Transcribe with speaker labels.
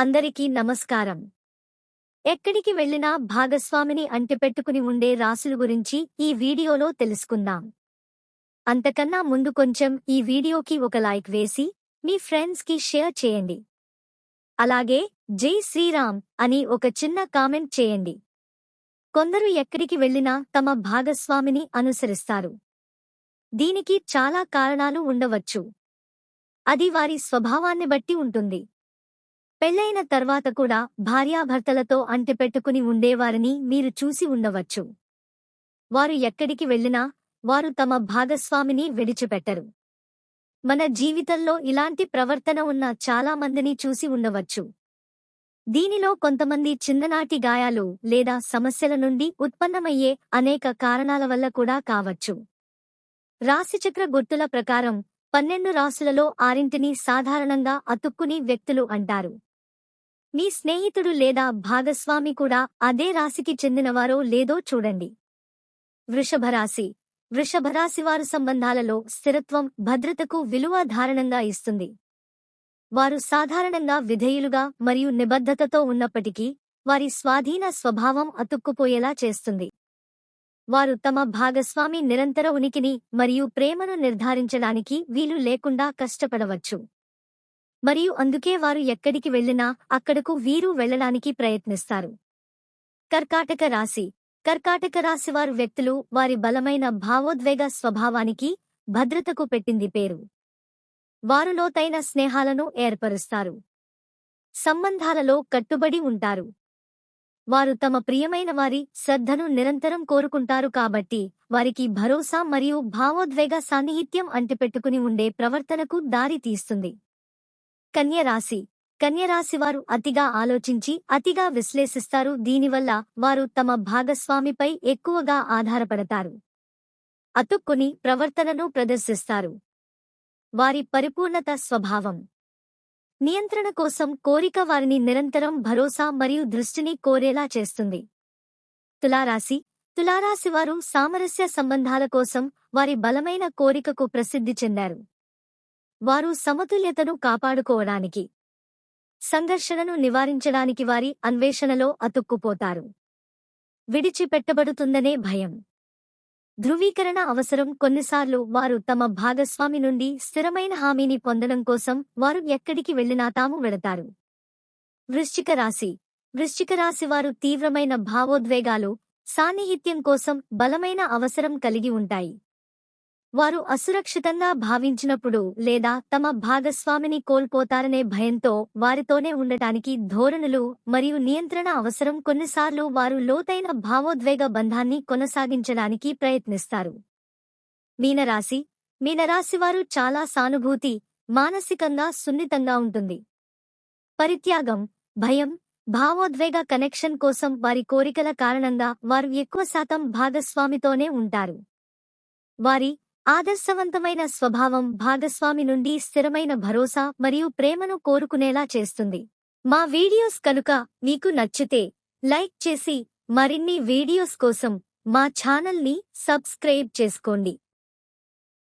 Speaker 1: అందరికీ నమస్కారం. ఎక్కడికి వెళ్ళినా భాగస్వామిని అంటిపెట్టుకుని ఉండే రాసుల గురించి ఈ వీడియోలో తెలుసుకుందాం. అంతకన్నా ముందు కొంచెం ఈ వీడియోకి ఒక లైక్ వేసి మీ ఫ్రెండ్స్కి షేర్ చేయండి. అలాగే జై శ్రీరామ్ అని ఒక చిన్న కామెంట్ చేయండి. కొందరు ఎక్కడికి వెళ్ళినా తమ భాగస్వామిని అనుసరిస్తారు. దీనికి చాలా కారణాలు ఉండవచ్చు. అది వారి స్వభావాన్ని బట్టి ఉంటుంది. పెళ్ళైన తర్వాత కూడా భార్యాభర్తలతో అంటిపెట్టుకుని ఉండేవారిని మీరు చూసి ఉండవచ్చు. వారు ఎక్కడికి వెళ్ళినా వారు తమ భాగస్వామిని విడిచిపెట్టరు. మన జీవితంలో ఇలాంటి ప్రవర్తన ఉన్న చాలా మందిని చూసి ఉండవచ్చు. దీనిలో కొంతమంది చిన్ననాటి గాయాలు లేదా సమస్యల నుండి ఉత్పన్నమయ్యే అనేక కారణాల వల్ల కూడా కావచ్చు. రాశిచక్ర గుర్తుల ప్రకారం పన్నెండు రాసులలో ఆరింటిని సాధారణంగా అతుక్కుని వ్యక్తులు అంటారు. మీ స్నేహితుడు లేదా భాగస్వామి కూడా అదే రాశికి చెందినవారో లేదో చూడండి. వృషభరాశి. వృషభరాశివారు సంబంధాలలో స్థిరత్వం భద్రతకు విలువ ధారణంగా ఇస్తుంది. వారు సాధారణంగా విధేయులుగా మరియు నిబద్ధతతో ఉన్నప్పటికీ వారి స్వాధీన స్వభావం అతుక్కుపోయేలా చేస్తుంది. వారు తమ భాగస్వామి నిరంతర ఉనికిని మరియు ప్రేమను నిర్ధారించడానికి వీలు లేకుండా కష్టపడవచ్చు. మరియు అందుకే వారు ఎక్కడికి వెళ్ళినా అక్కడకు వీరు వెళ్ళడానికి ప్రయత్నిస్తారు. కర్కాటక రాశి. కర్కాటక రాశి వారు వ్యక్తులు వారి బలమైన భావోద్వేగ స్వభావానికి భద్రతకు పెట్టింది పేరు. వారు లోతైన స్నేహాలను ఏర్పరుస్తారు. సంబంధాలలో కట్టుబడి ఉంటారు. వారు తమ ప్రియమైన వారి శ్రద్ధను నిరంతరం కోరుకుంటారు కాబట్టి వారికి భరోసా మరియు భావోద్వేగ సాన్నిహిత్యం అంటిపెట్టుకుని ఉండే ప్రవర్తనకు దారి తీస్తుంది. కన్యరాశి. కన్యరాశివారు అతిగా ఆలోచించి అతిగా విశ్లేషిస్తారు. దీనివల్ల వారు తమ భాగస్వామిపై ఎక్కువగా ఆధారపడతారు. అతుక్కుని ప్రవర్తనను ప్రదర్శిస్తారు. వారి పరిపూర్ణత స్వభావం. నియంత్రణ కోసం కోరిక వారిని నిరంతరం భరోసా మరియు దృష్టిని కోరేలా చేస్తుంది. తులారాశి. తులారాశివారు సామరస్య సంబంధాల కోసం వారి బలమైన కోరికకు ప్రసిద్ధి చెందారు. వారు సమతుల్యతను కాపాడుకోవడానికి సంఘర్షణను నివారించడానికి వారి అన్వేషణలో అతుక్కుపోతారు. విడిచిపెట్టబడుతుందనే భయం. ధృవీకరణ అవసరం. కొన్నిసార్లు వారు తమ భాగస్వామి నుండి స్థిరమైన హామీని పొందడం కోసం వారు ఎక్కడికి వెళ్ళినా తాము వెడతారు వృశ్చిక రాశి. వృశ్చిక రాశి వారు తీవ్రమైన భావోద్వేగాలు సాన్నిహిత్యం కోసం బలమైన అవసరం కలిగి ఉంటాయి. వారు అసురక్షితంగా భావించినప్పుడు లేదా తమ భాగస్వామిని కోల్పోతారనే భయంతో వారితోనే ఉండటానికి ధోరణులు మరియు నియంత్రణ అవసరం కొన్నిసార్లు వారు లోతైన భావోద్వేగ బంధాన్ని కొనసాగించడానికి ప్రయత్నిస్తారు. మీనరాశి మీనరాశివారు చాలా సానుభూతి మానసికంగా సున్నితంగా ఉంటుంది. పరిత్యాగం భయం భావోద్వేగ కనెక్షన్ కోసం వారి కోరికల కారణంగా వారు ఎక్కువ శాతం భాగస్వామితోనే ఉంటారు. వారి ఆదర్శవంతమైన స్వభావం భాగస్వామి నుండి స్థిరమైన భరోసా మరియు ప్రేమను కోరుకునేలా చేస్తుంది. మా వీడియోస్ కనుక మీకు నచ్చితే లైక్ చేసి మరిన్ని వీడియోస్ కోసం మా ఛానల్ని సబ్స్క్రైబ్ చేసుకోండి.